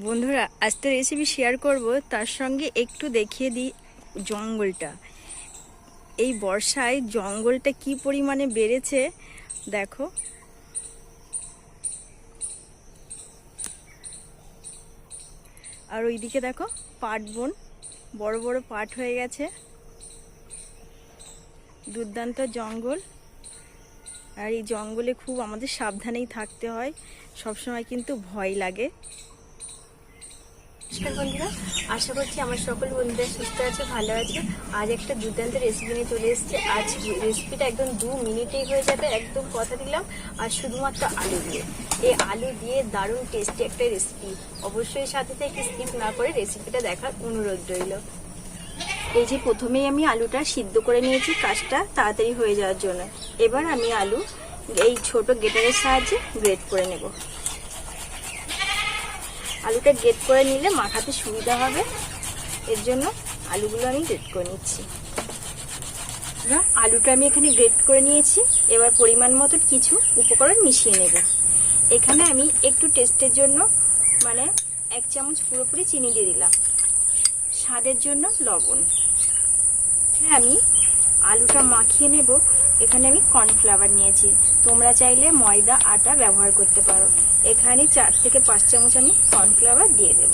বন্ধুরা আজকে recipe share করব। তার সঙ্গে একটু দেখিয়ে দিই জঙ্গলটা। এই বর্ষায় জঙ্গলটা কি পরিমাণে বেড়েছে, দেখো। আর ওইদিকে দেখো, পাট বন, বড় বড় পাট হয়ে গেছে। দুর্দান্ত জঙ্গল। আর এই জঙ্গলে খুব আমাদের সাবধানেই থাকতে হয়। সবসময় কিন্তু ভয় লাগে। নমস্কার বন্ধুরা, আশা করছি আমার সকল বন্ধুরা সুস্থ আছে, ভালো আছে। আজ একটা দুর্দান্ত রেসিপি নিয়ে চলে এসেছে। আজ রেসিপিটা একদম দু মিনিটেই হয়ে যাবে, একদম কথা দিলাম। আর শুধুমাত্র আলু দিয়ে। এই আলু দিয়ে দারুণ টেস্টি একটা রেসিপি অবশ্যই সাথে থেকে স্কিপ না করে রেসিপিটা দেখার অনুরোধ রইল। এই যে প্রথমেই আমি আলুটা সিদ্ধ করে নিয়েছি কাজটা তাড়াতাড়ি হয়ে যাওয়ার জন্য। এবার আমি আলু এই ছোট গেটারের সাহায্যে গ্রেট করে নেব। আলুটা গ্রেট করে নিলে মাখাতে সুবিধা হবে। এর জন্য আলুগুলো আমি গ্রেট করে নিচ্ছি। আলুটা আমি এখানে গ্রেট করে নিয়েছি। এবার পরিমাণ মতো কিছু উপকরণ মিশিয়ে নেব। এখানে আমি একটু টেস্টের জন্য মানে এক চামচ পুরোপুরি চিনি দিয়ে দিলাম। স্বাদের জন্য লবণ। এখানে আমি আলুটা মাখিয়ে নেব। এখানে আমি কর্নফ্লাওয়ার নিয়েছি। তোমরা চাইলে ময়দা, আটা ব্যবহার করতে পারো। এখানে চার থেকে পাঁচ চামচ আমি কর্নফ্লাওয়ার দিয়ে দেব।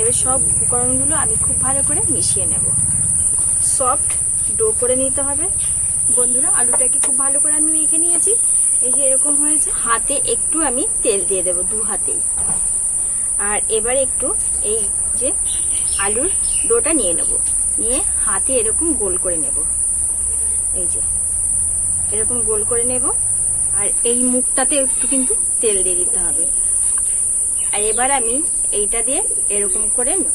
এবার সব উপকরণগুলো আমি খুব ভালো করে মিশিয়ে নেব। সফট ডো করে নিতে হবে। বন্ধুরা, আলুটাকে খুব ভালো করে আমি মেখে নিয়েছি। এই যে এরকম হয়েছে, হাতে একটু আমি তেল দিয়ে দেব দু হাতেই। আর এবার একটু এই যে আলুর ডোটা নিয়ে নেব। নিয়ে হাতে এরকম গোল করে নেব। এই যে, এরকম গোল করে নেব। আর এই মুখটাতে একটু কিন্তু তেল দিয়ে দিতে হবে। আর এবার আমি এইটা দিয়ে এরকম করে নেব।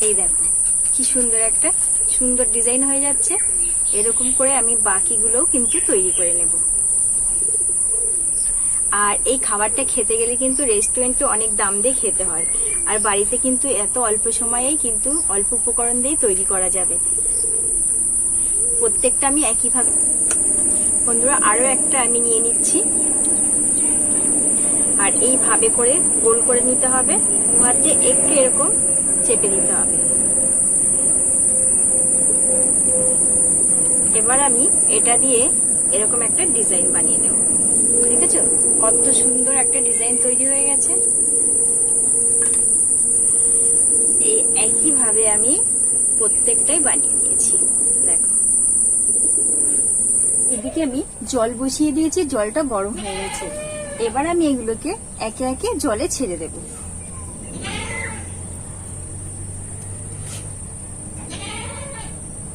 এই দেখো, কি সুন্দর একটা, সুন্দর ডিজাইন হয়ে যাচ্ছে। এরকম করে আমি বাকিগুলোও কিন্তু তৈরি করে নেব। আর এই খাবারটা খেতে গেলে কিন্তু রেস্টুরেন্টে অনেক দাম দিয়ে খেতে হয়। আর বাড়িতে কিন্তু এত অল্প সময়েই কিন্তু অল্প উপকরণ দিয়ে তৈরি করা যাবে। প্রত্যেকটা আমি একইভাবে বন্ধুরা আরও একটা আমি নিয়ে নিচ্ছি। আর এইভাবে করে গোল করে নিতে হবে। হাতে একটু এরকম চেপে দিতে হবে। এবার আমি এটা দিয়ে এরকম একটা ডিজাইন বানিয়ে নেব। দেখেছ কত সুন্দর একটা ডিজাইন তৈরি হয়ে গেছে। এই একই ভাবে আমি প্রত্যেকটাই বানিয়ে নিয়েছি। দেখো। এদিকে আমি জল বসিয়ে দিয়েছি, জলটা গরম হয়ে গেছে। এবার আমি এগুলোকে একে একে জলে ছেড়ে দেব।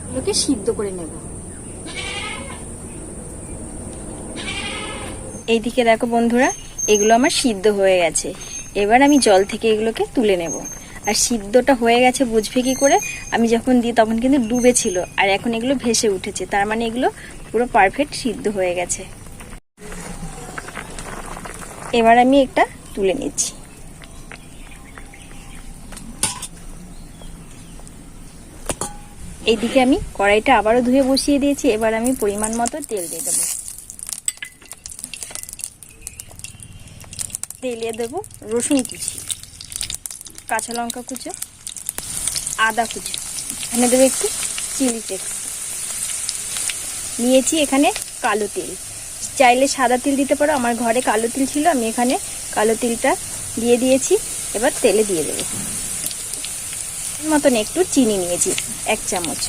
এগুলোকে সিদ্ধ করে নেব। এইদিকে দেখো বন্ধুরা, এগুলো আমার সিদ্ধ হয়ে গেছে। এবার আমি জল থেকে এগুলোকে তুলে নেব। আর সিদ্ধটা হয়ে গেছে, বুঝবে কি করে? আমি যখন দিই তখন কিন্তু ডুবে ছিল, আর এখন এগুলো ভেসে উঠেছে। তার মানে এগুলো পুরো পারফেক্ট সিদ্ধ হয়ে গেছে। এবার আমি একটা তুলে নিচ্ছি। এইদিকে আমি কড়াইটা আবারও ধুয়ে বসিয়ে দিয়েছি। এবার আমি পরিমাণ মতো তেল দিয়ে দেবো। তেলে দেবো রসুন কুচি, কাঁচা লঙ্কা কুচো, আদা কুচো। এখানে দেবো একটু চিলি ফ্লেক্স। নিয়েছি এখানে কালো তেল। চাইলে সাদা তিল দিতে পারো, আমার ঘরে কালো তিল ছিল, আমি এখানে কালো তিলটা দিয়ে দিয়েছি, এবার তেলে দিয়ে দেবো। মতন একটু চিনি নিয়েছি, এক চামচ।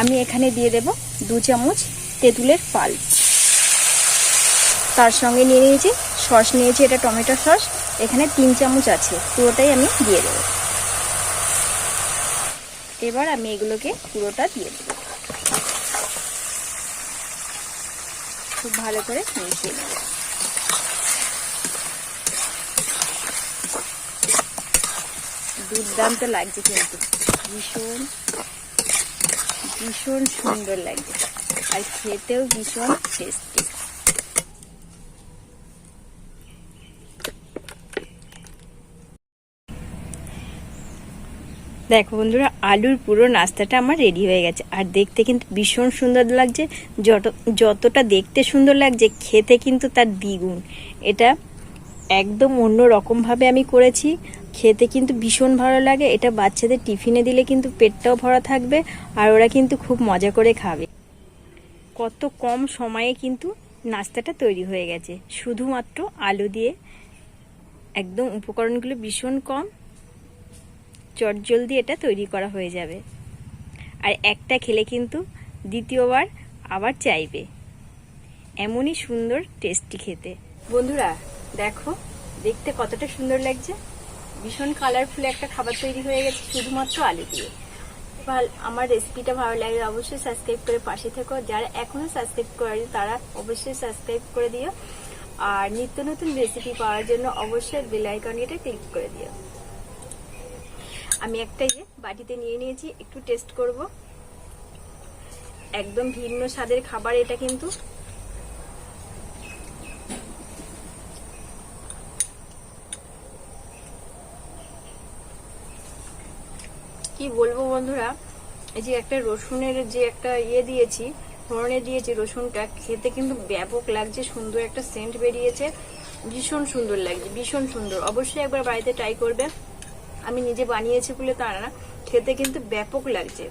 আমি এখানে দিয়ে দেব দু চামচ তেঁতুলের পাল তার সঙ্গে নিয়ে নিয়েছি। সস নিয়েছি, এটা টমেটো সস। এখানে তিন চামচ আছে, পুরোটাই আমি দিয়ে দেব। এবার আমি এগুলোকে পুরোটা দিয়ে দেব। খুব ভালো করে মিশিয়ে নেব। দুর্দান্ত লাগছে কিন্তু। ভীষণ ভীষণ সুন্দর লাগছে। আর খেতেও ভীষণ টেস্টি দেখো বন্ধুরা, আলুর পুরো নাস্তাটা আমার রেডি হয়ে গেছে। আর দেখতে কিন্তু ভীষণ সুন্দর লাগছে, যত, যতটা দেখতে সুন্দর লাগছে, খেতে কিন্তু তার দ্বিগুণ। এটা একদম অন্য রকমভাবে আমি করেছি, খেতে কিন্তু ভীষণ ভালো লাগে। এটা বাচ্চাদের টিফিনে দিলে কিন্তু পেটটাও ভরা থাকবে, আর ওরা কিন্তু খুব মজা করে খাবে। কত কম সময়ে কিন্তু নাস্তাটা তৈরি হয়ে গেছে। শুধুমাত্র আলু দিয়ে একদম উপকরণগুলো ভীষণ কম চটজলদি এটা তৈরি করা হয়ে যাবে। আর একটা খেলে কিন্তু দ্বিতীয়বার আবার চাইবে। এমনই সুন্দর টেস্টি খেতে। বন্ধুরা, দেখো, দেখতে কতটা সুন্দর লাগছে। ভীষণ কালারফুল একটা খাবার তৈরি হয়ে গেছে, শুধুমাত্র আলু দিয়ে। ভালো, আমার রেসিপিটা ভালো লাগে অবশ্যই সাবস্ক্রাইব করে পাশে থেকো। যারা এখনও সাবস্ক্রাইব করেনি, তারা অবশ্যই সাবস্ক্রাইব করে দিও। আর নিত্য নতুন রেসিপি পাওয়ার জন্য অবশ্যই বেল আইকনটা ক্লিক করে দিও। আমি একটা ইয়ে বাটিতে নিয়ে নিয়েছি, একটু টেস্ট করব। একদম ভিন্ন স্বাদের খাবার এটা কিন্তু। কি বলব বন্ধুরা, এই যে একটা রসুনের যে একটা ইয়ে দিয়েছি ফোড়নে দিয়েছি রসুনটা, খেতে কিন্তু ব্যাপক লাগছে, সুন্দর একটা সেন্ট বেরিয়েছে, ভীষণ সুন্দর লাগছে, ভীষণ সুন্দর। অবশ্যই একবার বাড়িতে ট্রাই করবে। আমি নিজে বানিয়েছি বলে তা না খেতে কিন্তু ব্যাপক লাগছে।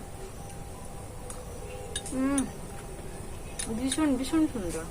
ভীষণ ভীষণ সুন্দর।